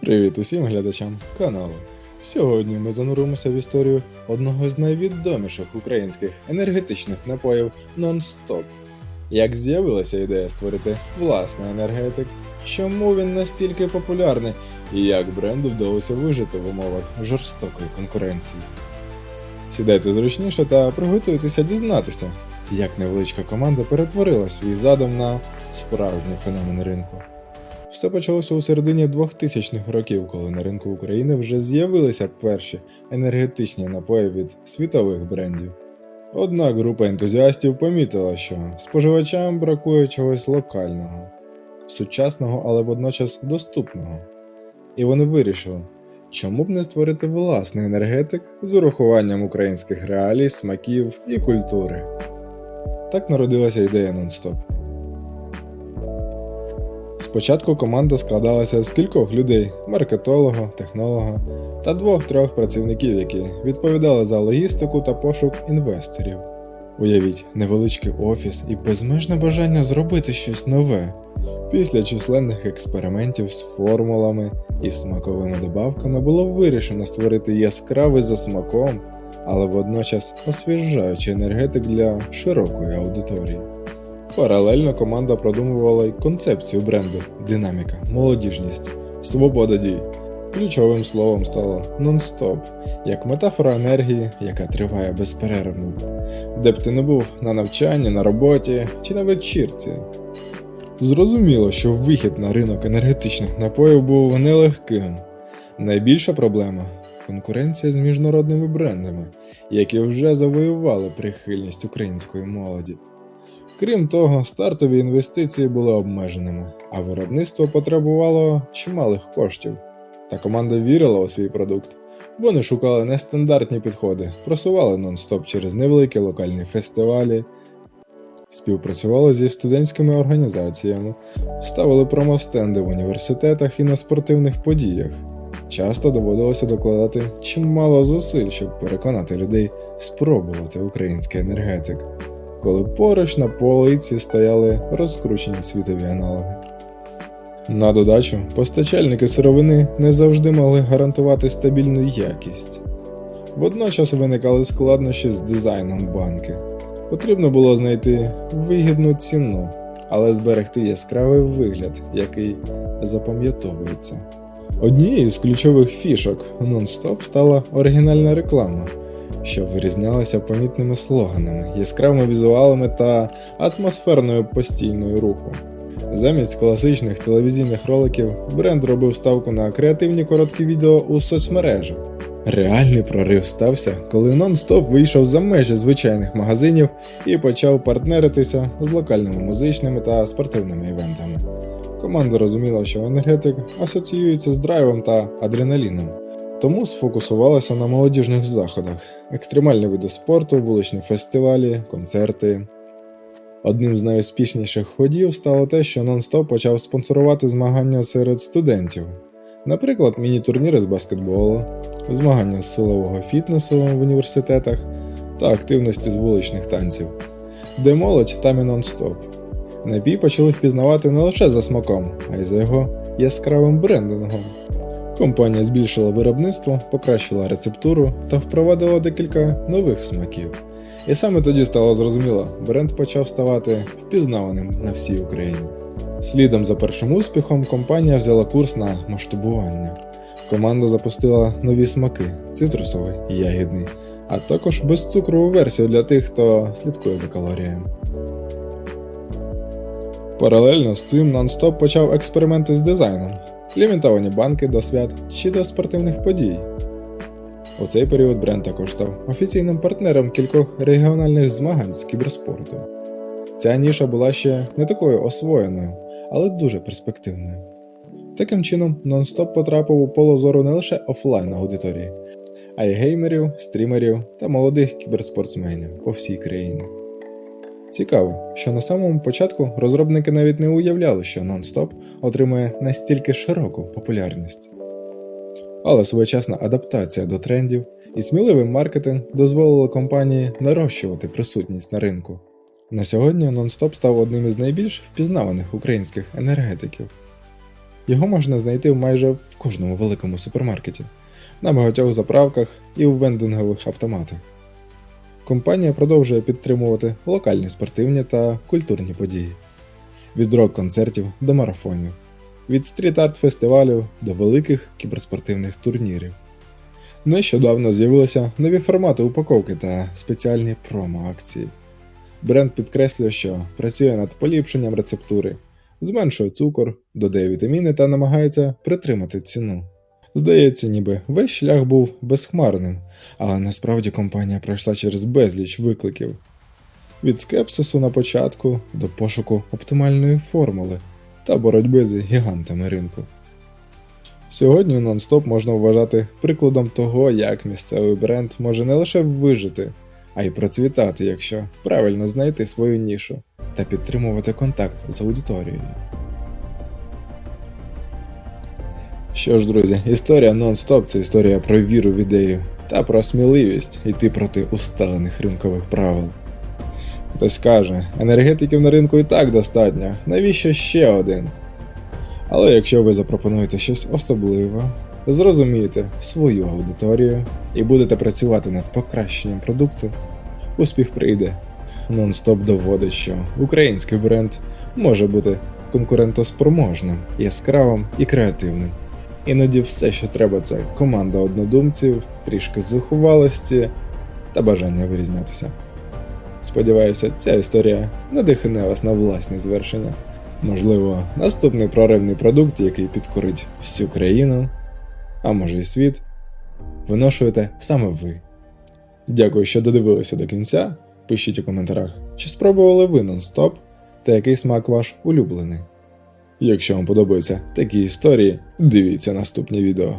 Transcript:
Привіт усім глядачам каналу. Сьогодні ми зануримося в історію одного з найвідоміших українських енергетичних напоїв Non-Stop. Як з'явилася ідея створити власний енергетик, чому він настільки популярний і як бренду вдалося вижити в умовах жорстокої конкуренції. Сідайте зручніше та приготуйтеся дізнатися, як невеличка команда перетворила свій задум на справжній феномен ринку. Все почалося у середині 2000-х років, коли на ринку України вже з'явилися перші енергетичні напої від світових брендів. Однак група ентузіастів помітила, що споживачам бракує чогось локального, сучасного, але водночас доступного. І вони вирішили, чому б не створити власний енергетик з урахуванням українських реалій, смаків і культури. Так народилася ідея нон-стоп. Спочатку команда складалася з кількох людей: маркетолога, технолога та двох-трьох працівників, які відповідали за логістику та пошук інвесторів. Уявіть, невеличкий офіс і безмежне бажання зробити щось нове. Після численних експериментів з формулами і смаковими добавками було вирішено створити яскравий за смаком, але водночас освіжаючий енергетик для широкої аудиторії. Паралельно команда продумувала й концепцію бренду динаміка, молодіжність, свобода дій. Ключовим словом стало нон-стоп, як метафора енергії, яка триває безперервно. Де б ти не був на навчанні, на роботі чи на вечірці. Зрозуміло, що вихід на ринок енергетичних напоїв був нелегким. Найбільша проблема конкуренція з міжнародними брендами, які вже завоювали прихильність української молоді. Крім того, стартові інвестиції були обмеженими, а виробництво потребувало чималих коштів. Та команда вірила у свій продукт. Вони шукали нестандартні підходи, просували нон-стоп через невеликі локальні фестивалі, співпрацювали зі студентськими організаціями, ставили промостенди в університетах і на спортивних подіях. Часто доводилося докладати чимало зусиль, щоб переконати людей спробувати український енергетик коли поруч на полиці стояли розкручені світові аналоги. На додачу, постачальники сировини не завжди могли гарантувати стабільну якість. Водночас виникали складнощі з дизайном банки. Потрібно було знайти вигідну ціну, але зберегти яскравий вигляд, який запам'ятовується. Однією з ключових фішок нон-стоп стала оригінальна реклама, що вирізнялася помітними слоганами, яскравими візуалами та атмосферною постійною руху. Замість класичних телевізійних роликів бренд робив ставку на креативні короткі відео у соцмережах. Реальний прорив стався, коли нон-стоп вийшов за межі звичайних магазинів і почав партнеритися з локальними музичними та спортивними івентами. Команда розуміла, що енергетик асоціюється з драйвом та адреналіном, тому сфокусувалася на молодіжних заходах, екстремальні види спорту, вуличні фестивалі, концерти. Одним з найуспішніших ходів стало те, що нон-стоп почав спонсорувати змагання серед студентів, наприклад, міні-турніри з баскетболу, змагання з силового фітнесу в університетах та активності з вуличних танців, де молодь там і нон-стоп. Напій почали впізнавати не лише за смаком, а й за його яскравим брендингом. Компанія збільшила виробництво, покращила рецептуру та впровадила декілька нових смаків. І саме тоді стало зрозуміло, бренд почав ставати впізнаваним на всій Україні. Слідом за першим успіхом компанія взяла курс на масштабування. Команда запустила нові смаки цитрусовий і ягідний, а також безцукрову версію для тих, хто слідкує за калоріями. Паралельно з цим нон-стоп почав експерименти з дизайном, лімітовані банки до свят чи до спортивних подій. У цей період бренд також став офіційним партнером кількох регіональних змагань з кіберспорту. Ця ніша була ще не такою освоєною, але дуже перспективною. Таким чином, нон-стоп потрапив у поле зору не лише офлайн аудиторії, а й геймерів, стрімерів та молодих кіберспортсменів по всій країні. Цікаво, що на самому початку розробники навіть не уявляли, що нон-стоп отримує настільки широку популярність. Але своєчасна адаптація до трендів і сміливий маркетинг дозволили компанії нарощувати присутність на ринку. На сьогодні нон-стоп став одним із найбільш впізнаваних українських енергетиків. Його можна знайти майже в кожному великому супермаркеті, на багатьох заправках і у вендингових автоматах. Компанія продовжує підтримувати локальні спортивні та культурні події від рок-концертів до марафонів, від стріт-арт фестивалів до великих кіберспортивних турнірів. Нещодавно з'явилися нові формати упаковки та спеціальні промо-акції. Бренд підкреслює, що працює над поліпшенням рецептури, зменшує цукор, додає вітаміни та намагається притримати ціну. Здається, ніби весь шлях був безхмарним, але насправді компанія пройшла через безліч викликів від скепсису на початку до пошуку оптимальної формули та боротьби з гігантами ринку. Сьогодні нон-стоп можна вважати прикладом того, як місцевий бренд може не лише вижити, а й процвітати, якщо правильно знайти свою нішу та підтримувати контакт з аудиторією. Що ж, друзі, історія нон-стоп це історія про віру в ідею та про сміливість йти проти усталених ринкових правил. Хтось каже, енергетиків на ринку і так достатньо, навіщо ще один? Але якщо ви запропонуєте щось особливе, зрозумієте свою аудиторію і будете працювати над покращенням продукту, успіх прийде. Нон-стоп доводить, що український бренд може бути конкурентоспроможним, яскравим і креативним. Іноді все, що треба, це команда однодумців, трішки зухвалості та бажання вирізнятися. Сподіваюся, ця історія надихне вас на власні звершення. Можливо, наступний проривний продукт, який підкорить всю країну, а може й світ, виношуєте саме ви. Дякую, що додивилися до кінця. Пишіть у коментарях, чи спробували ви нон-стоп та який смак ваш улюблений. Якщо вам подобаються такі історії, дивіться наступні відео.